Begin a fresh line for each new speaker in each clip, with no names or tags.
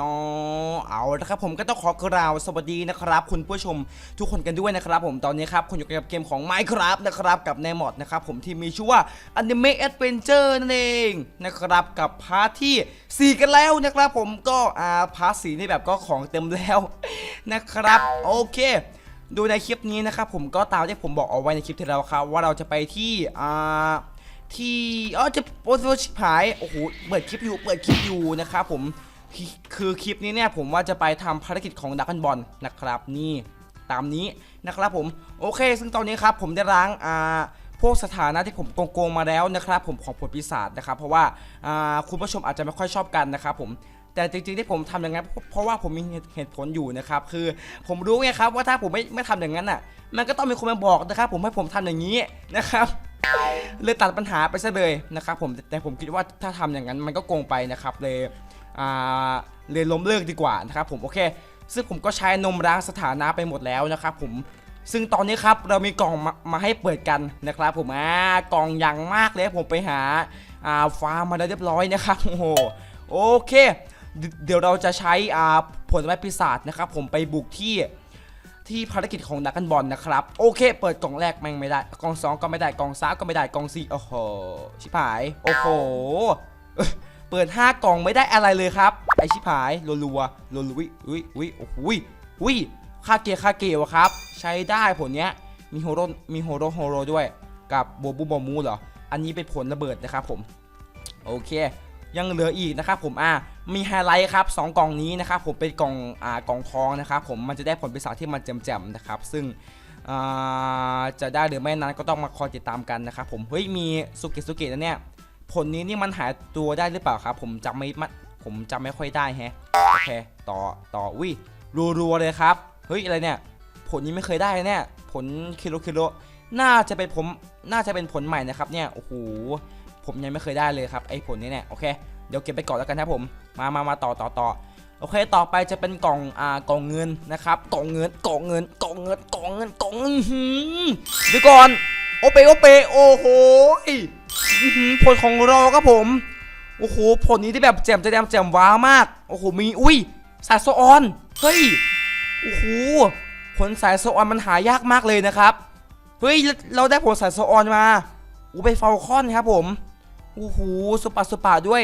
เนาะเอาละครับผมก็ต้องขอกล่าวสวัสดีนะครับ คุณผู้ชมทุกคนกันด้วยนะครับ ผมตอนนี้ครับคุณอยู่กับเกมของ Minecraft นะครับกับในมอดนะครับผมที่มีชื่อว่า Anime Adventure นั่นเองนะครับกับพาร์ทที่ 4 กันแล้วนะครับ ผมก็อ่าพาร์ทสีนี่แบบก็ของเต็มแล้วนะครับโอเคดูในคลิปนี้นะครับผมก็ตามที่ผมบอกเอาไว้ในคลิปที่แล้วครับว่าเราจะไปที่อ่าที่อ๋อจะโอ้โหชิบหายโอ้โหเปิดคลิปอยู่เปิดคลิปอยู่นะครับผม คือคลิปนี้เนี่ยผมว่าจะไปทำภารกิจของดักกันบอลนะครับ นี่ตามนี้นะครับผมโอเค ซึ่งตอนนี้ครับผมได้ล้างอ่าพวกสถานะที่ผมโกงๆมาแล้วนะครับผมของผลปีศาจนะครับ เพราะว่าอ่าคุณผู้ชมอาจจะไม่ค่อยชอบกันนะครับผมแต่จริงๆที่ผมทำอย่างนั้นเพราะว่าผมมีเหตุผลอยู่นะครับคือผมรู้ไงครับว่าถ้าผมไม่ไม่ทำอย่างนั้นอะ มันก็ต้องมีคนมาบอกนะครับ ผมให้ผมทำอย่างนี้นะครับเลยตัดปัญหาไปซะเลยนะครับผมแต่ผมคิดว่าถ้าทำอย่างนั้นมันก็โกงไปนะครับเลย เลยล้มเลิกดีกว่านะครับผมโอเค ซึ่งผมก็ใช้นมล้างสถานะไปหมดแล้วนะครับผมซึ่งตอนนี้ครับเรามีกล่องมามาให้เปิดกันนะครับผมอ่ากล่องอย่างมากเลยผมไปหาอ่าฟาร์มมาแล้เรียบร้อยนะครับโอ้โหโอเคเดี๋ยวเดี๋ยวเราจะใช้อ่าผลไม้ปีศาจนะครับผมไปบุกที่ที่ภารกิจของดักกันบอลนะครับโอเค เปิดกล่องแรกแม่งไม่ได้กล่องสองก็ไม่ได้กล่องสามก็ไม่ได้กล่องสี่โอ้โหชิบหายโอ้โห เปิด 5 กล่องไม่ได้อะไรเลยครับ ไอชิบหายรัวรัวๆรัวๆวิอุ้ยอุ้ยโอ้โหวิวิค่าเกียร์ค่าเกียร์วะครับ ใช้ได้ผลเนี้ย มีโฮโรมีโฮโรโฮโรด้วย กับโบบูบอมูเหรอ อันนี้เป็นผลระเบิดนะครับผม โอเค ยังเหลืออีกนะครับผมอ่ามีไฮไลท์ครับสองกล่องนี้นะครับผมเป็นกล่องอ่ากล่องทองนะครับผมมันจะได้ผลปีศาที่มันแจ่มๆนะครับ ซึ่งอ่าจะได้หรือไม่นั้นก็ต้องมาคอยติดตามกันนะครับผม เฮ้ย มีสุเกิสุเกินะเนี่ย ผลนี้นี่มันหายตัวได้หรือเปล่าครับ ผมจำไม่มัดผมจำไม่ค่อยได้แฮะโอเคต่อต่อวิรัวๆเลยครับ เฮ้ยอะไรเนี่ย ผลนี้ไม่เคยได้เนี่ยผลคิโลคิโลน่าจะเป็นผมน่าจะเป็นผลใหม่นะครับเนี่ยโอ้โหผมยังไม่เคยได้เลยครับไอ้ผลนี้เนี่ยโอเคเดี๋ยวเก็บไปก่อนแล้วกันครับผมมามามาต่อต่อต่อโอเค ต่อไปจะเป็นกล่องอ่ากล่องเงินนะครับกล่องเงินกล่องเงินกล่องเงินกล่องเงินกล่องเงินเดี๋ยวก่อนโอเปโอเปโอ้โห ผลของเราครับผม โอ้โห ผลนี้ที่แบบแจ่มแจ่มแจ่มว้าวมาก โอ้โห มี อุ้ย สายโซออน เฮ้ย โอ้โห ผลสายโซออนมันหายากมากเลยนะครับ เฮ้ย เราได้ผลสายโซออนมาอู้ไปเฟลคอนครับผม โอ้โหสปาสปาด้วย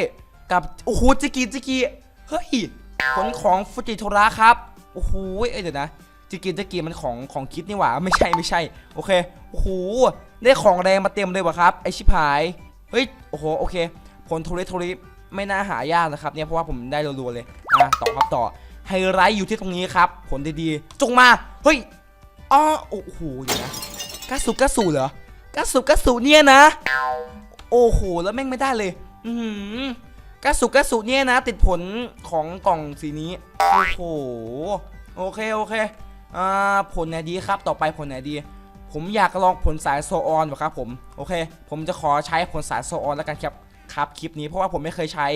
กับ โอ้โหจิกิจิกิ เฮ้ย ผลของฟูจิโทระครับ โอ้โห เอ้ยเดี๋ยวนะ จิกินจิกิมันของของคิดนี่หว่าไม่ใช่ไม่ใช่ โอเคโอ้โหได้ของแรงมาเต็มเลยวะครับไอชิบายเฮ้ยโอ้โหโอเค ผลโทริโทริไม่น่าหายากนะครับเนี่ยเพราะว่าผมได้รัวๆเลยอะต่อครับต่อไฮไลท์อยู่ที่ตรงนี้ครับ ผลดีๆจงมาเฮ้ยอ๋อโอ้โหเดี๋ยวนะกาสุกาสุเหรอกาสุกาสุเนี่ยนะ โอ้โหแล้วแม่งไม่ได้เลย อือหือกระสุกระสุเนี่ยนะ ติดผลของกล่องสีนี้โอ้โหโอเคโอเค อ่าผลไหนดีครับต่อไปผลไหนดี ผมอยากลองผลสายโซออนว่ะครับผมโอเค ผมจะขอใช้ผลสายโซออนแล้วกันครับครับคลิปนี้เพราะว่าผมไม่เคยใช้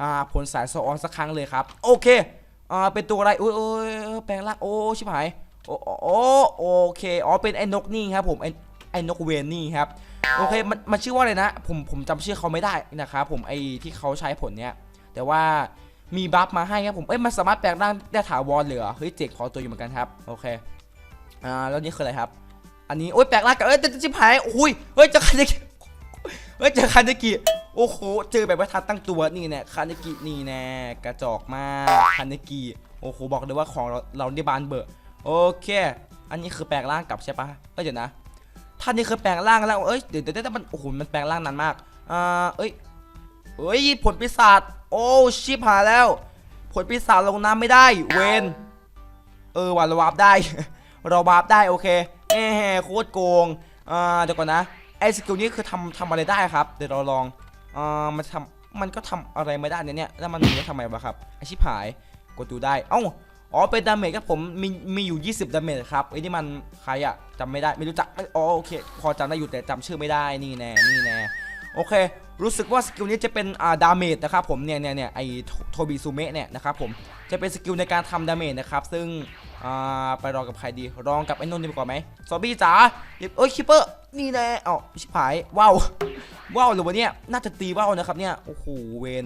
อ่าผลสายโซออนสักครั้งเลยครับ โอเคอ่าเป็นตัวอะไรโอ้ยอยแปลงร่างโอ้ชิบหายโอ้โอ้โอเคอ๋อเป็นไอ้นกนี่ครับผมไอ้ไอ้นกเวนนี่ครับโอเคมันมันชื่อว่าอะไรนะ ผมผมจำชื่อเขาไม่ได้นะครับผมไอ้ที่เขาใช้ผลเนี้ยแต่ว่า มีบัฟมาให้ครับผม เอ้ย มันสามารถแปลงร่างได้ถาวรเลยเหรอเฮ้ย เจ๋งพอตัวอยู่เหมือนกันครับ โอเค อ่า แล้วนี่คืออะไรครับ อันนี้ โอ้ย แปลงร่างกันเอ้ยจะจิบหายโอ้ย เฮ้ยเจอคาเนกิเฮ้ยเจอคาเนกิโอ้โห เจอแบบว่าทันตั้งตัวนี่แน่คาเนกินี่แน่กระจอกมากคาเนกิโอ้โห บอกเลยว่าของเราเราได้บานเบอร์โอเค อันนี้คือแปลงร่างกลับใช่ปะเอ้ย เดี๋ยวนะ ท่านนี้คือแปลงร่างแล้ว เอ้ยเดี๋ยวเดี๋ยวเดี๋ยวมัน โอ้โห มันแปลงร่างนานมาก อ่า เอ้ยเอ้ย ผลปีศาจ โอ้ชิบหายแล้ว ผลปีศาจลงน้ำไม่ได้เวนเออวันเราวาร์ปได้ เราวาร์ปได้โอเคแหมโคตรโกงอ่าเดี๋ยวก่อนนะไอ้สกิลนี้คือทำทำอะไรได้ครับ เดี๋ยวเราลองอ่ามันทำมันก็ทำอะไรไม่ได้เนี่ยเนี่ยแล้วมันมีทำไมวะครับไอชิบหายกดดูได้เอ้าอ๋อเป็นดาเมจครับผมมีมีอยู่ 20ดาเมจครับไอ้นี่มันใครอะจำไม่ได้ไม่รู้จักอ๋อโอเค พอจำได้อยู่แต่จำชื่อไม่ได้นี่แน่นี่แน่โอเค รู้สึกว่าสกิลนี้จะเป็นอ่าดาเมจนะครับผมเนี่ยเนี่ยเนี่ยไอโทบิซูเมะเนี่ยนะครับผมจะเป็นสกิลในการทำดาเมจนะครับซึ่งอ่าไปรองกับใครดีรองกับไอ้นนท์ดีกว่าไหมซอบี้จ๋าเอ้ยคิปเปอร์นี่แน่เอ้าชิบหายว้าวว้าวหรือวะเนี่ยน่าจะตีว้าวนะครับเนี่ยโอ้โหเวน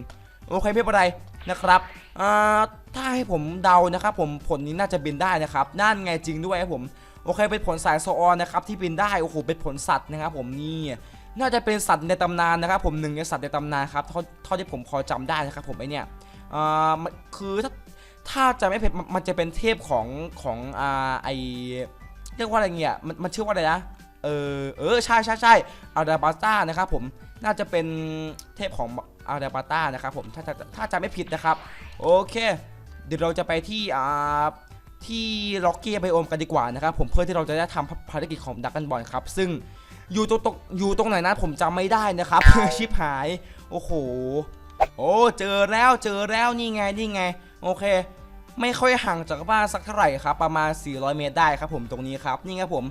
โอเคไม่เป็นไรนะครับอ่าถ้าให้ผมเดานะครับผมผลนี้น่าจะบินได้นะครับนั่นไงจริงด้วยครับผมโอเคเป็นผลสายโซออนนะครับที่บินได้โอ้โหเป็นผลสัตว์นะครับผมนี่ น่าจะเป็นสัตว์ในตำนานนะครับผมหนึ่งในสัตว์ในตำนานครับเท่าที่ผมพอจำได้นะครับผมไอเนี่ยอ่าคือถ้าถ้าจะไม่ผิดมันจะเป็นเทพของของอ่าไอเรียกว่าอะไรเงี้ยมันมันชื่อว่าอะไรนะเออเออใช่ใช่ใช่อาราบัสต้านะครับผมน่าจะเป็นเทพของอาราบัสต้านะครับผมถ้าถ้าถ้าจะไม่ผิดนะครับ โอเค เดี๋ยวเราจะไปที่อ่าที่ล็อกเกี้ไบโอมกันดีกว่านะครับผมเพื่อที่เราจะได้ทำภารกิจของดักกันบอลครับ ซึ่ง อยู่ตรงตรงอยู่ตรงไหนนะผมจำไม่ได้นะครับ ชิบหาย โอ้โห โอ้เจอแล้วเจอแล้วนี่ไงนี่ไง โอเค ไม่ค่อยห่างจากบ้านสักเท่าไหร่ครับ ประมาณ 400 เมตรได้ครับ ผมตรงนี้ครับ นี่ครับผม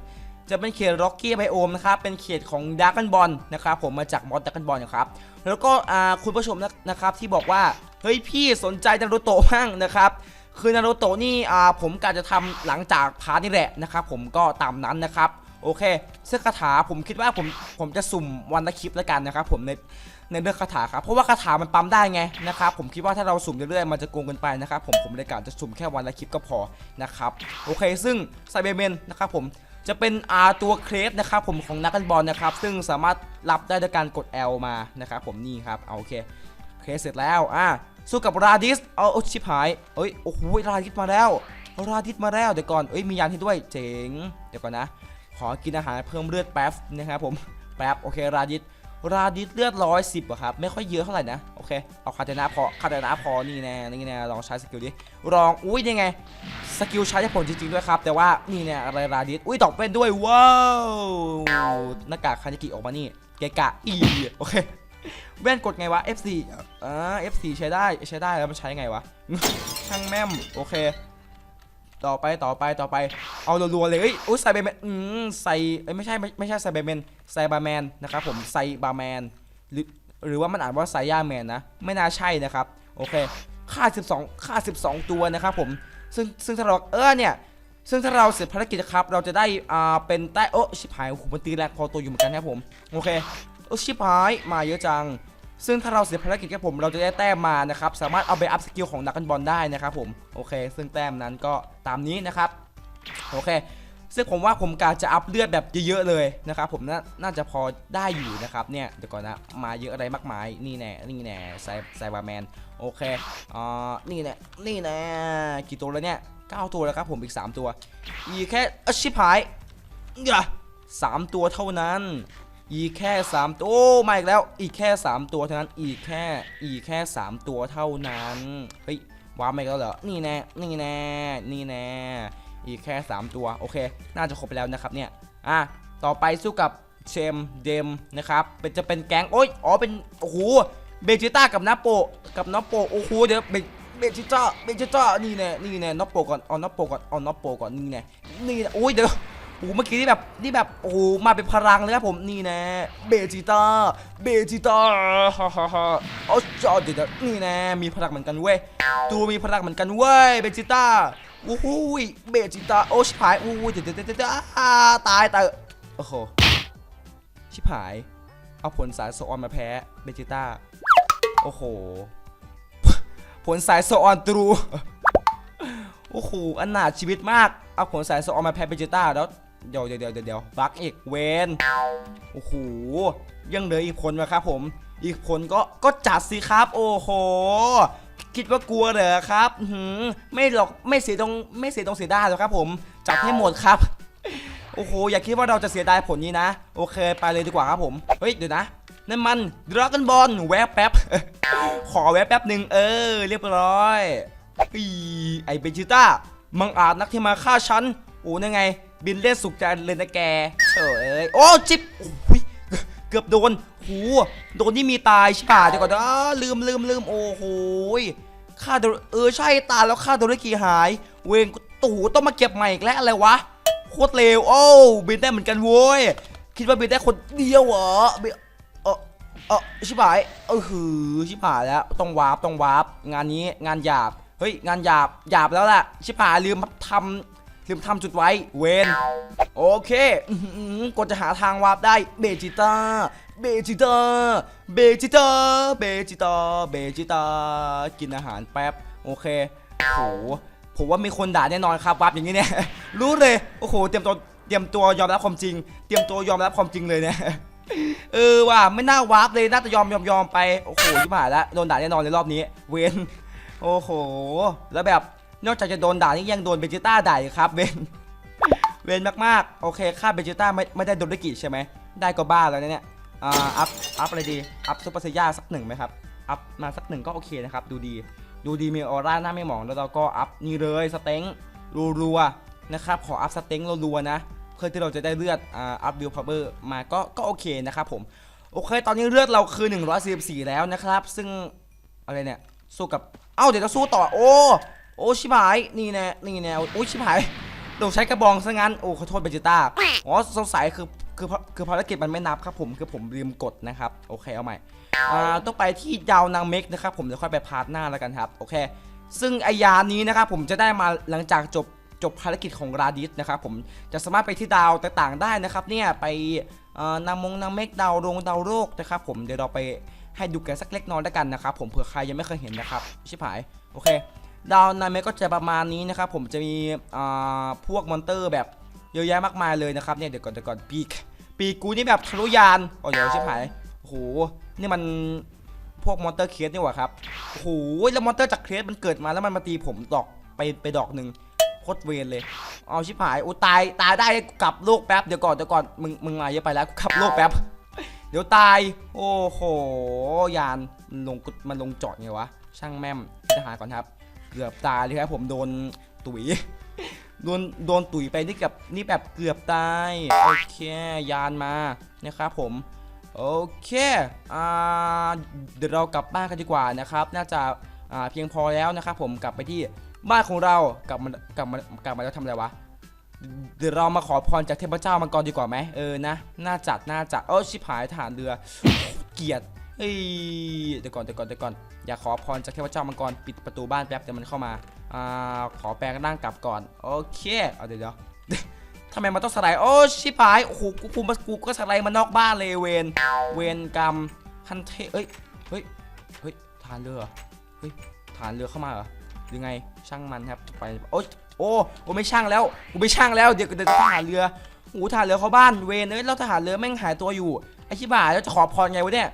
จะเป็นเขตล็อกกี้ไบโอมนะครับ เป็นเขตของดักกันบอลนะครับผมมาจากมอสดักกันบอลนะครับ แล้วก็อ่าคุณผู้ชมนะนะครับที่บอกว่า เฮ้ยพี่สนใจนารูโตะบ้างนะครับ คือนารูโตะนี่อ่าผมกะจะทำหลังจากพาร์ทนี่แหละนะครับ ผมก็ตามนั้นนะครับ โอเคเสื้อคาถาผมคิดว่าผมผมจะสุ่มวันละคลิปแล้วกันนะครับผมในในเรื่องคาถาครับเพราะว่าคาถามันปั๊มได้ไงนะครับผมคิดว่าถ้าเราสุ่มเรื่อยๆมันจะโกงกินไปนะครับผมผมเลยกะจะสุ่มแค่วันละคลิปก็พอนะครับโอเค ซึ่งไซเบอร์เมนนะครับผมจะเป็นอาตัวเครสนะครับผมของนักกันบอลนะครับ ซึ่งสามารถรับได้ด้วยการกด L มานะครับผมนี่ครับเอาโอเคโอเคเสร็จแล้วอะสู้กับราดิสเอาเอาชิบหายเอ้ยโอ้โหราดิสมาแล้วราดิสมาแล้วเดี๋ยวก่อนเอ้ยมียานให้ด้วยเจ๋งเดี๋ยวก่อนนะ ขอกินอาหารเพิ่มเลือดแป๊บนะครับผมแป๊บโอเคราดิสราดิสเลือดร้อยสิบอะครับไม่ค่อยเยอะเท่าไหร่นะโอเคเอาคาเตนาพอคาเตนาพอนี่แน่นี่แน่ลองใช้สกิลดิลองอุ้ยยังไงสกิลใช้ได้ผลจริงๆด้วยครับ แต่ว่านี่เนี่ยอะไรราดิสอุ้ยตอกเป็นด้วยว้าวหน้ากากคานิกิออกมานี่เกะกะอีโอเคแว่นกดไงวะ F4 อ่า F4 ใช้ได้ใช้ได้แล้วมันใช้ไงวะช่างแม่มโอเค ต่อไปต่อไปต่อไปเอารัวๆเลยเอ้ยอุ้ยไซเบอร์แมนอืมไซเอ้ยไม่ใช่ไม่ไม่ใช่ไซเบอร์แมนไซบาร์แมนนะครับผมไซบาร์แมนหรือหรือว่ามันอ่านว่าไซย่าแมนนะ ไม่น่าใช่นะครับโอเคค่า 12ค่า 12 ตัวนะครับผมซึ่งซึ่งถ้าเราเออเนี่ยซึ่งถ้าเราเสร็จภารกิจครับเราจะได้อ่าเป็นใต้โอ้ชิบหายโอ้โหมันตีแรงพอตัวอยู่เหมือนกันครับผมโอเคโอ้ชิบหายมาเยอะจัง ซึ่งถ้าเราเสร็จภารกิจครับผมเราจะได้แต้มมานะครับสามารถเอาไปอัพสกิลของนักกันบอลได้นะครับผมโอเค ซึ่งแต้มนั้นก็ตามนี้นะครับโอเค ซึ่งผมว่าผมกาจะอัพเลือดแบบเยอะๆเลยนะครับผมน่าน่าจะพอได้อยู่นะครับเนี่ยเดี๋ยวก่อนนะมาเยอะอะไรมากมายนี่แน่นี่แน่ไซไซบาร์แมนโอเคอ่านี่แน่นี่แน่กี่ตัวแล้วเนี่ย9ตัวแล้วครับผมอีก 3 ตัว อีกแค่อชิบหายอย่าสามตัวเท่านั้น อีกแค่ 3 ตัว โอ้มาอีกแล้ว อีกแค่ 3 ตัวเท่านั้น อีกแค่ อีกแค่ 3 ตัวเท่านั้น เฮ้ย ว้าร์ปมาอีกแล้วเหรอ นี่แน่ นี่แน่ นี่แน่ อีกแค่ 3 ตัว โอเค น่าจะครบไปแล้วนะครับเนี่ย อะ ต่อไปสู้กับเชมเดมนะครับ เป็นจะเป็นแก๊ง โอ้ย อ๋อ เป็น โอ้โห เบจิต้ากับนาโป กับนาโป โอ้โห เดี๋ยวเบเบจิต้า เบจิต้า นี่แน่ นี่แน่นาโปก่อน เอานาโปก่อน เอานาโปก่อน นี่แน่ นี่โอ้ย เดี๋ยว อ้เมื่อกี้นี่แบบนี่แบบโอ้โหมาเป็นพลังเลยครับผมนี่น่เบจิต้าเบจิต้าฮ่าฮ่าฮ่าเอาจอดเดี๋ยวนี่น่มีพลังเหมือนกันเว้ยตัวมีพลังเหมือนกันเว้ยเบจิต้าโอ้โหยเบจิต้าโอ้ชิบหายโอ้ยเดี๋ยเดี๋ยวเดี๋ยวเดี๋ยวตายตายโอ้โหชิบหาย เอาผลสายโซออนมาแพ้เบจิต้าโอ้โห ผลสายโซออนตรูโอ้โหอนาชีวิตมาก เอาผลสายโซออนมาแพ้เบจิต้าแล้ว เดี๋ยวเดี๋ยวเดี๋ยวเดี๋ยวบักอีกเวนโอ้โหยังเหลืออีกคนนะครับผม อีกคนก็ก็จัดสิครับ โอ้โหคิดว่ากลัวเหรอครับหือไม่หรอกไม่เสียตรงไม่เสียตรงเสียดายหรอกครับ ผมจัดให้หมดครับโอ้โหอย่าคิดว่าเราจะเสียดายผลนี้นะ โอเคไปเลยดีกว่าครับผมเฮ้ยเดี๋ยวนะนั่นมันดราก้อนบอลแวบแป๊บ ขอแวบแป๊บหนึ่งเออ เรียบร้อย อีไอเบจิต้ามังอาจนักที่มาฆ่าฉัน โอ้นั่นไง บินเล่นสุขใจเลยนะแกเฉยเอ้ยโอ้จิ๊บโอ้ยเกือบโดนโหโดนนี่มีตายช่ป่ะเดี๋ยวก่อนอ้าลืมลืมลืมโอ้โหค่าโดนเออใช่ตายแล้วค่าโดนกี่หาย เวงตู่ต้องมาเก็บใหม่อีกแล้วอะไรวะโคตรเลวโอ้บินได้เหมือนกันโว้ยคิดว่าบินได้คนเดียวเหรอบินเออเออชิบหายเออหือชิบหายแล้วต้องวาร์ปต้องวาร์ปงานนี้งานหยาบเฮ้ยงานหยาบหยาบแล้วล่ะชิบหายลืมทำ ลืมทำจุดไว้ เวนโอเคอื้อหือกดจะหาทางวาร์ปได้เบจิต้าเบจิต้าเบจิต้าเบจิต้าเบจิต้ากินอาหารแป๊บ โอเคโหผมว่ามีคนด่าแน่นอนครับวับอย่างนี้เนี่ยรู้เลย โอ้โห เตรียมตัวเตรียมตัวยอมรับความจริง เตรียมตัวยอมรับความจริงเลยเนี่ยเออว่ะไม่น่าวาร์ปเลยน่าจะยอมยอมยอมไป โอ้โหที่ผ่านแล้วโดนด่าแน่นอนในรอบนี้ เวนโอ้โห แล้วแบบ นอกจากจะโดนด่านี่ยังโดนเบจิต้าด่าอีกครับเวนเวนมากๆ โอเคค่าเบจิต้าไม่ไม่ได้โดนด้กี่ใช่ไหมได้ก็บ้าแล้วเนี่ยอ่าอัพอัพอะไรดี อัพซุปเปอร์เซียาสักหนึ่งไหมครับ อัพมาสักหนึ่งก็โอเคนะครับ ดูดี ดูดีมีออร่าหน้าไม่หมองแล้วเราก็อัพนี่เลยสเต็งรัวๆนะครับ ขออัพสเต็งรัวๆนะ เพื่อที่เราจะได้เลือดอ่าอัพวิวพาวเวอร์มาก็ก็โอเคนะครับผม โอเค ตอนนี้เลือดเราคือ 144 แล้วนะครับ ซึ่งอะไรเนี่ยสู้กับ เอ้าเดี๋ยวเราสู้ต่อ โอ้ โอ้ชิบหาย นี่แน่นี่แน่โอ้ยชิบหายเราใช้กระบองซะงั้น โอ้ขอโทษเบจิต้า อ๋อสงสัยคือคือคือภารกิจมันไม่นับครับผมคือผมลืมกดนะครับ โอเคเอาใหม่ อ่าต้องไปที่ดาวนางเมกนะครับผมเดี๋ยวค่อยไปพาร์ทหน้าแล้วกันครับ โอเค ซึ่งไอยานี้นะครับผมจะได้มาหลังจากจบจบภารกิจของราดิสนะครับผมจะสามารถไปที่ดาวต่างๆได้นะครับเนี่ยไปนำมงนำเมกดาวดวงดาวโลกนะครับผมเดี๋ยวเราไปให้ดูกันสักเล็กน้อยแล้วกันนะครับผมเผื่อใครยังไม่เคยเห็นนะครับชิบหายโอเค ดาวนาเมก็จะประมาณนี้นะครับผมจะมีอ่าพวกมอนเตอร์แบบเยอะแยะมากมายเลยนะครับเนี่ยเดี๋ยวก่อนเดี๋ยวก่อนปีกปีกกูนี่แบบทะลุยานโอ้เดี๋ยวชิบหายโอ้โหนี่มันพวกมอนเตอร์เคสนี่หว่าครับโอ้โหแล้วมอนเตอร์จากเคสมันเกิดมาแล้วมันมาตีผมดอกไปไปดอกหนึ่งโคตรเวรเลย เอาชิบหายโอ้ตายตายได้กลับโลกแป๊บเดี๋ยวก่อนเดี๋ยวก่อนมึงมึงมาเยอะไปแล้วกลับโลกแป๊บ เดี๋ยวตาย โอ้โหยานมันลงมันลงจอดไงวะช่างแม่มทหาก่อนครับ เกือบตายเลยครับผมโดนตุ๋ยโดนโดนตุ๋ยไปนี่กับนี่แบบเกือบตายโอเคยานมานะครับผมโอเคอ่าเดี๋ยวเรากลับบ้านกันดีกว่านะครับ น่าจะอ่าเพียงพอแล้วนะครับผมกลับไปที่บ้านของเรากลับมากลับมากลับมาแล้วทำอะไรวะเดี๋ยวเรามาขอพรจากเทพเจ้ามังกรดีกว่าไหมเออนะน่าจัดน่าจัดเออชิบหายทหารเรือ เกียด เฮ้ยเดี๋ยวก่อนเดี๋ยวก่อนเดี๋ยวก่อนอยากขอพรจากเทพเจ้ามังกรปิดประตูบ้านแป๊บเดี๋ยวมันเข้ามาอ่าขอแปลงร่างกลับก่อนโอเคเอาเดี๋ยวเดี๋ยวทำไมมันต้องสไลด์โอ้ชิบหายโอ้โหกูกูมากูก็สไลด์มานอกบ้านเลยเวนเวนกรรมคันเทเอ้ยเฮ้ยเฮ้ยฐานเรือเฮ้ยฐานเรือเข้ามาเหรอหรือไงช่างมันครับไปโอ้โอ้โอ้ไม่ช่างแล้วกูไม่ช่างแล้วเดี๋ยวเดี๋ยวทหารเรือ หทหารเรือเข้าบ้านเวนเอ้ยแล้วทหารเรือแม่งหายตัวอยู่ไอชิบหาแล้วจะขอพรไงวะเนี่ย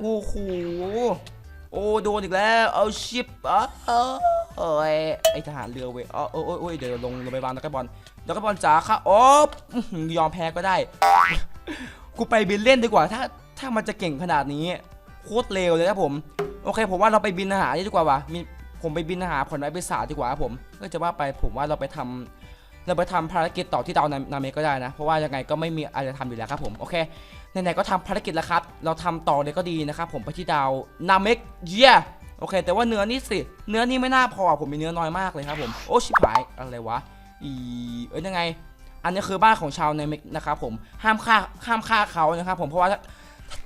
โอ้โหโอ้โดนอีกแล้วเอาชิปอะเอ้ยไอทหารเรือเว้ยอ๋อโอ้ยโอ้ยเดี๋ยวลงลงไปวางนักบอลนักบอลจ๋าค่ะโอ้อื้อหือยอมแพ้ก็ได้กูไปบินเล่นดีกว่าถ้าถ้ามันจะเก่งขนาดนี้โคตรเลวเลยครับผมโอเคผมว่าเราไปบินหารดีกว่าวะมีผมไปบินหารผลไม้ปีศาจดีกว่าครับผมก็จะว่าไปผมว่าเราไปทำ เราไปทำภารกิจต่อที่ดาวนาเมก็ได้นะ เพราะว่ายังไงก็ไม่มีอะไรจะทำอยู่แล้วครับผมโอเคไหนๆก็ทำภารกิจแล้วครับ เราทำต่อเลยก็ดีนะครับผมไปที่ดาวนาเมกเยียโอเค แต่ว่าเนื้อนี่สิ เนื้อนี่ไม่น่าพอผมมีเนื้อน้อยมากเลยครับผมโอ้ชิบหายอะไรวะอีเอ้ยยังไง อันนี้คือบ้านของชาวนาเมกนะครับผมห้ามฆ่าห้ามฆ่าเขานะครับผมเพราะว่า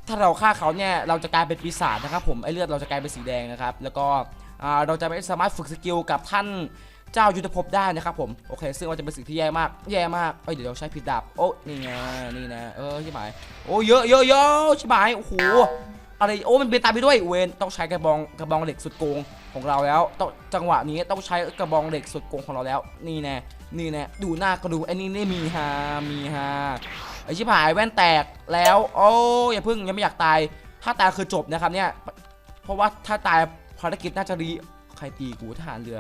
ถ้าเราฆ่าเขาเนี่ยเราจะกลายเป็นปีศาจนะครับผมไอเลือดเราจะกลายเป็นสีแดงนะครับแล้วก็เราจะไม่สามารถฝึกสกิลกับท่าน เจ้ายุทธภพได้นะครับผมโอเค ซึ่งมันจะเป็นสิ่งที่แย่มากแย่มากเอ้ยเดี๋ยวเราใช้ผิดดาบโอ้นี่ไงนี่นะเออชิบหายโอ้เยอะเยอะเยอะชิบหายโอ้โหอะไรโอ้มันเป็นตามไปด้วยเวนต้องใช้กระบองกระบองเหล็กสุดโกงของเราแล้วต้องจังหวะนี้ต้องใช้กระบองเหล็กสุดโกงของเราแล้ว นี่แน่นี่แน่ดูหน้ากระดูไอ้นี่นี่มีฮามีฮาไอชิบหายแว่นแตกแล้ว โอ้อย่าพึ่งยังไม่อยากตาย ถ้าตายคือจบนะครับเนี่ยเพราะว่าถ้าตายภารกิจน่าจะรี ครตีกูทหารเรือ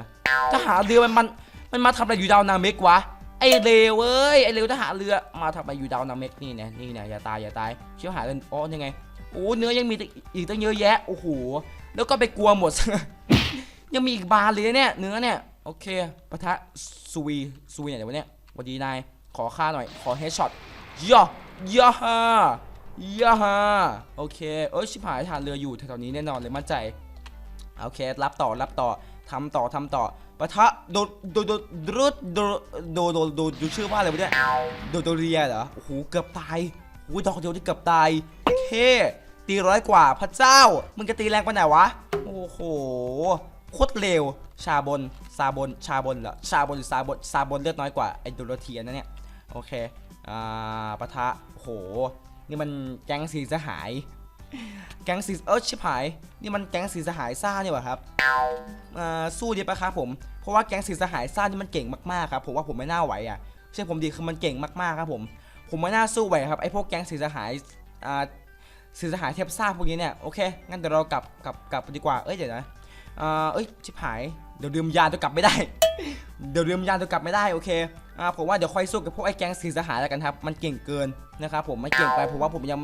ทหารเรือมันมันมันมาทำอะไรอยู่ดาวนาเมกวะไอเลวเว้ยไอเลวทหารเรือมาทำอะไรอยู่ดาวนาเมกนี่เนี่ยนี่เนี่ยอย่าตายอย่าตายเชี่ยวหายเลยอ๋อยังไงโอ้เนื้อยังมีอีกตั้งเยอะแยะโอ้โหแล้วก็ไปกลัวหมด ยังมีอีกบานเลยเนี่ยเนื้อเนี่ยโอเคปะทะซูวีซูวีไหนเดี๋ยววะเนี่ยสวัสดีนายขอค่าหน่อยขอเฮดช็อตย่อย่อฮ่าย่อฮ่าโอเคเอ้ชิบหายทหารเรืออยู่แถวๆนี้แน่นอนเลยมั่นใจ โอเครับต่อรับต่อทำต่อทำต่อปะทะโดโดโดโดโดโดโดโดดูชื่อว่าอะไรวะเนี่ยโดโดเรียเหรอโอ้โหเกือบตายโอ้ยดอกเดียวที่เกือบตายเคตีร้อยกว่าพระเจ้า มึงจะตีแรงไปไหนวะโอ้โหโคตรเร็วชาบนซาบนชาบนเหรอชาบนหรือซาบนซาบนเลือดน้อยกว่าไอ้โดโรเทียนะเนี่ยโอเคอ่าปะทะโอ้โหนี่มันแก๊งสีสหาย แก๊งสีเออชิบหาย นี่มันแก๊งสีสหายซ่านี่หว่าครับสู้ดีปะครับผม เพราะว่าแก๊งสีสหายซ่านี่มันเก่งมากๆครับผมว่าผมไม่น่าไหวอะใช่ผมดีคือมันเก่งมากๆครับผม ผมไม่น่าสู้ไหวครับไอ้พวกแก๊งสีสหายอ่าสีสหายเทพซ่าพวกนี้เนี่ยโอเคงั้นเดี๋ยวเรากลับกลับกลับดีกว่าเอ้ยเดี๋ยวนะเอ้ยชิบหายเดี๋ยวลืมยาตัวกลับไม่ได้ เดี๋ยวลืมยาตัวกลับไม่ได้โอเค อ่าผมว่าเดี๋ยวค่อยสู้กับพวกไอ้แก๊งสีสหายแล้วกันครับ มันเก่งเกินนะครับผมมันเก่งไปผมว่าผมยัง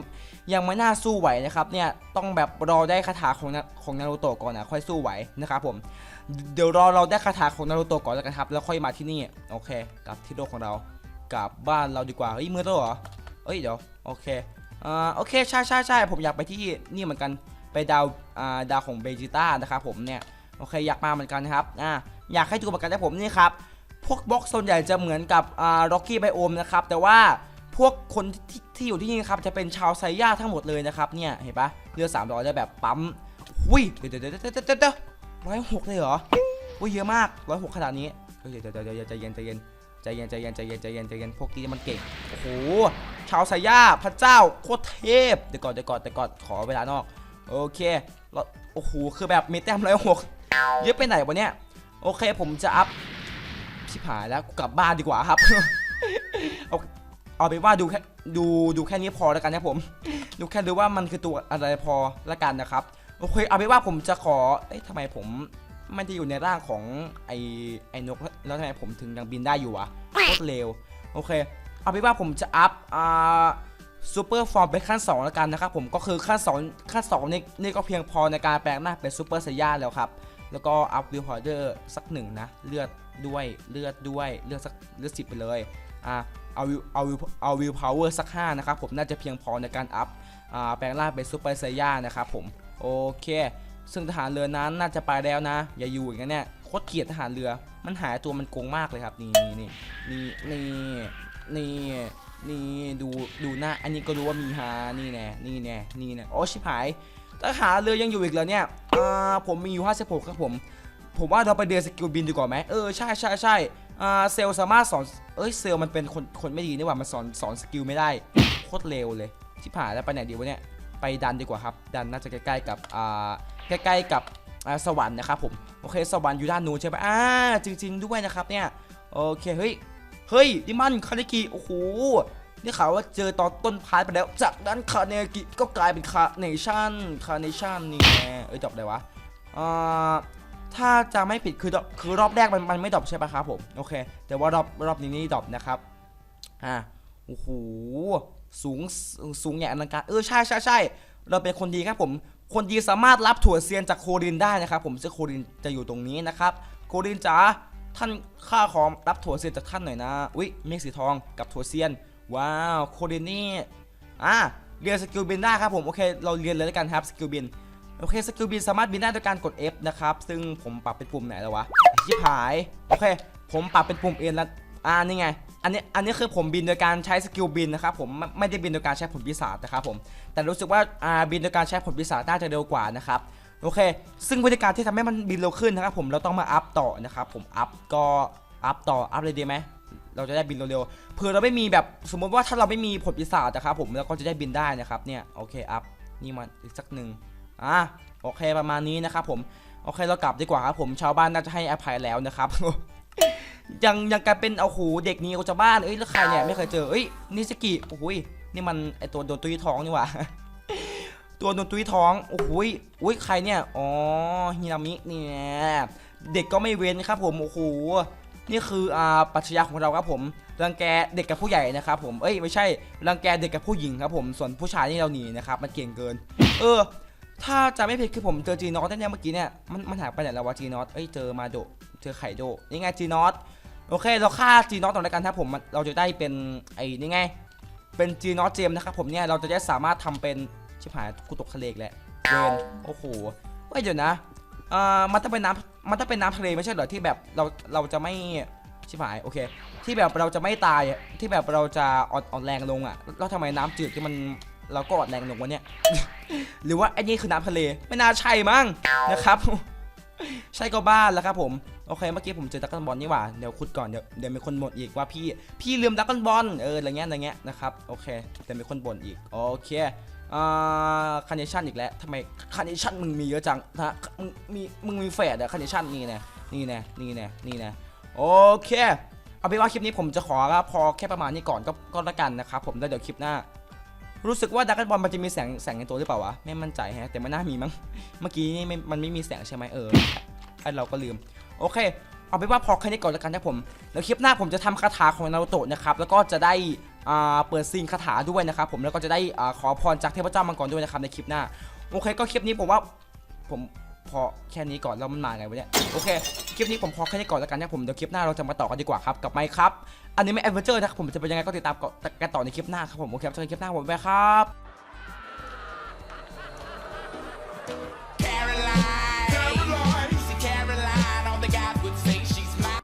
ยังไม่น่าสู้ไหวนะครับเนี่ยต้องแบบรอได้คาถาของของนารูโตะก่อนนะค่อยสู้ไหวนะครับผมเดี๋ยวรอเราได้คาถาของนารูโตะก่อนแล้วกันครับแล้วค่อยมาที่นี่โอเคกลับที่โลกของเรากลับบ้านเราดีกว่าเฮ้ยมือตัวเหรอเอ้ยเดี๋ยวโอเคอ่าโอเคใช่ใช่ใช่ผมอยากไปที่นี่เหมือนกันไปดาวอ่าดาวของเบจิต้านะครับผมเนี่ยโอเคอยากมาเหมือนกันนะครับอ่าอยากให้ดูเหมือนกันนะผมนี่ครับ พวกบล็อกส่วนใหญ่จะเหมือนกับอ่าร็อกกี้ไบโอมนะครับแต่ว่าพวกคนที่ที่อยู่ที่นี่นะครับจะเป็นชาวไซย่าทั้งหมดเลยนะครับเนี่ยเห็นปะเรือสามร้อยได้แบบปั๊มอุ้ยเดี๋ยวเดี๋ยวเดี๋ยวเดี๋ยวเดี๋ยวร้อยหกเลยเหรออุ้ยเยอะมากร้อยหกขนาดนี้เดี๋ยวเดี๋ยวเดี๋ยวใจเย็นใจเย็นใจเย็นใจเย็นใจเย็นใจเย็นใจเย็นพวกนี้มันเก่งโอ้โหชาวไซย่าพระเจ้าโคตรเทพเดี๋ยวก่อนเดี๋ยวก่อนเดี๋ยวก่อนขอเวลานอกโอเคแล้วโอ้โหคือแบบมีแต้มร้อยหกเยอะไปไหนวะเนี่ยโอเคผมจะอัพ ชิบหายแล้วกูกลับบ้านดีกว่าครับ เอาเอาเป็นว่าดูแค่ดูดูแค่นี้พอแล้วกันนะผม ดูแค่ดูว่ามันคือตัวอะไรพอแล้วกันนะครับ โอเค เอาเป็นว่าผมจะขอ เอ๊ะทำไมผมไม่ได้อยู่ในร่างของไอไอนกแล้วแล้วทำไมผมถึงยังบินได้อยู่วะโคตรเร็วโอเค เอาเป็นว่าผมจะอัพอ่าซูเปอร์ฟอร์มไปขั้น2แล้วกันนะครับผมก็คือขั้น2ขั้น2นี่นี่ก็เพียงพอในการแปลงหน้าเป็นซูเปอร์ไซย่าแล้วครับ แล้วก็อัพวิวพอร์เดอร์สักหนึ่งนะ เลือด ด้วยเลือดด้วยเลือดสักเลือดสิบไปเลยอ่าเอาวิวเอาวิวเอาวิวพาวเวอร์สักห้านะครับผมน่าจะเพียงพอในการอัพอ่าแปลงร่างเป็นซูเปอร์ไซย่านะครับผมโอเค ซึ่งทหารเรือนั้นน่าจะไปแล้วนะ อย่าอยู่อย่างนั้นเนี่ยโคตรเกลียดทหารเรือมันหายตัวมันโกงมากเลยครับนี่นี่นี่นี่นี่นี่ดูดูหน้าอันนี้ก็รู้ว่ามีฮานี่แน่นี่แน่นี่แน่โอ้ชิบหายทหารเรือยังอยู่อีกเหรอเนี่ยอ่าผมมีอยู่ 56 ครับผม ผมว่าเราไปเรียนสกิลบินดีกว่าไหมเออใช่ใช่ใช่อ่าเซลสามารถสอนเอ้ยเซลมันเป็นคนคนไม่ดีนี่หว่ามันสอนสอนสกิลไม่ได้โคตรเร็วเลยชิบหายแล้วไปไหนดีวะเนี่ยไปดันดีกว่าครับ ดันน่าจะใกล้ๆกับอ่าใกล้ๆกับสวรรค์นะครับผมโอเคสวรรค์อยู่ด้านนู้นใช่ปะอ่าจริง ๆ ด้วยนะครับเนี่ยโอเคเฮ้ยเฮ้ยนี่มันคาเนกิโอ้โหนี่ข่าวว่าเจอตอนต้นพาร์ทไปแล้ว จากนั้นคาเนกิก็กลายเป็นคาเนชั่นคาเนชั่นนี่ไงเอ้ยดรอปอะไรวะอ่า ถ้าจะไม่ผิดคือรอปคือรอบแรกมันมันไม่ดรอปใช่ปะครับผมโอเค แต่ว่ารอบรอบนี้นี่ดรอปนะครับอ่าโอ้โหสูงสูงใหญ่อลังการเออใช่ใช่ใช่เราเป็นคนดีครับผมคนดีสามารถรับถั่วเซียนจากโครินได้นะครับ ผมซึ่งโครินจะอยู่ตรงนี้นะครับ โครินจ๋าท่านข้าขอรับถั่วเซียนจากท่านหน่อยนะอุ๊ยเมฆสีทองกับถั่วเซียน ว้าวโคเรนนี่อะเรียนสกิลบินได้ครับผมโอเค เราเรียนเลยแล้วกันครับสกิลบิน โอเคสกิลบินสามารถบินได้โดยการกด F นะครับ ซึ่งผมปรับเป็นปุ่มไหนแล้ววะชิบหาย โอเค ผมปรับเป็นปุ่ม N แล้วอ่านี่ไง อันนี้ อันนี้คือผมบินโดยการใช้สกิลบินนะครับผม ไม่ได้บินโดยการใช้ผลปีศาจนะครับผม แต่รู้สึกว่า อ่า บินโดยการใช้ผลปีศาจน่าจะเร็วกว่านะครับ โอเค ซึ่งวิธีการที่ทำให้มันบินเร็วขึ้นนะครับผม เราต้องมาอัพต่อนะครับผม อัพก็ อัพต่อ อัพเลยดีไหมเราจะได้บินเร็วๆเผื่อเราไม่มีแบบ สมมติว่าถ้าเราไม่มีผลปีศาจนะครับผม เราก็จะได้บินได้นะครับ เนี่ย โอเค อัพ นี่มันอีกสักหนึ่ง อะโอเคประมาณนี้นะครับผมโอเคเรากลับดีกว่าครับผมชาวบ้านน่าจะให้อภัยแล้วนะครับยังยังกลายเป็นเอาหูเด็กนี้กูจะบ้านเอ้ยแล้วใครเนี่ยไม่เคยเจอเอ้ยนิสกิโอ้ยนี่มันไอตัวโดนตุ้ยท้องนี่หว่าตัวโดนตุ้ยท้องโอ้ยอุ้ยใครเนี่ยอ๋อฮินามิเนี่ยเด็กก็ไม่เว้นครับผมโอ้โหนี่คืออ่าปัชญาของเราครับผมรังแกเด็กกับผู้ใหญ่นะครับผมเอ้ยไม่ใช่รังแกเด็กกับผู้หญิงครับผมส่วนผู้ชายนี่เราหนีนะครับมันเก่งเกิน เออ ถ้าจะไม่ผิดคือผมเจอจีนอตเนี่ยเมื่อกี้เนี่ยมันมันหายไปไหนแล้ววะจีนอตเอ้ยเจอมาโดเจอไข่โดนี่ไงจีนอตโอเคเราฆ่าจีนอตต่อแล้กันครับผมเราจะได้เป็นไอ้นี่ไง เป็นจีนอตเจมนะครับผมเนี่ยเราจะได้สามารถทำเป็นชิบหายกูตกทะเลกแล้วเวนโอ้โหเฮ้ยเดี๋ยวนะอ่ามันต้องเป็นน้ำมันต้องเป็นน้ำทะเลไม่ใช่เหรอที่แบบเราเราจะไม่ชิบหายโอเค ที่แบบเราจะไม่ตายที่แบบเราจะอ่อนอ่อนแรงลงอะแล้วทำไมน้ำจืดที่มันเราก็อ่อนแรงลงวะเนี่ย หรือว่าไอ้นี่คือน้ำทะเล ไม่น่าใช่มั้งนะครับใช่ก็บ้านแล้วครับผมโอเคเมื่อกี้ผมเจอดักกันบอลนี่หว่าเดี๋ยวขุดก่อนเดี๋ยวเดี๋ยวมีคนบ่นอีกว่าพี่พี่ลืมดักกันบอลเอออะไรเงี้ยอะไรเงี้ยนะครับโอเคเดี๋ยวมีคนบ่นอีกโอเคอ่าคาเนชั่นอีกแล้วทำไมคาเนชั่นมึงมีเยอะจังนะมึงมีมึงมีแฝดอะคาเนชั่นนี่แน่นี่แน่นี่แน่นี่แน่โอเคเอาเป็นว่าคลิปนี้ผมจะขอพอแค่ประมาณนี้ก่อนก็ก็แล้วกันนะครับผมแล้วเดี๋ยวคลิปหน้า รู้สึกว่าดักกันบอลมันจะมีแสงแสงในตัวหรือเปล่าวะไม่มั่นใจฮะแต่มันน่ามีมั้งเมื่อกี้นี่มันไม่มีแสงใช่ไหมเออไอเราก็ลืม โอเค เอาเป็นว่าพอแค่นี้ก่อนแล้วกันนะผมแล้วคลิปหน้าผมจะทำคาถาของนารูโตะนะครับแล้วก็จะได้อ่าเปิดซิงคาถาด้วยนะครับผมแล้วก็จะได้อ่าขอพรจากเทพเจ้ามังกรด้วยนะครับในคลิปหน้าโอเคก็คลิปนี้ผมว่าผม พอแค่นี้ก่อนแล้วมันมาไงวะเนี่ยโอเคคลิปนี้ผมพอแค่นี้ก่อนแล้วกันนะผมเดี๋ยวคลิปหน้าเราจะมาต่อกันดีกว่าครับกับไมค์ครับอันนี้ไม่แอดเวนเจอร์นะครับผมจะเป็นยังไงก็ติดตามกันต่อในคลิปหน้าครับผมโอเคครับเจอกันคลิปหน้าผมไปครับ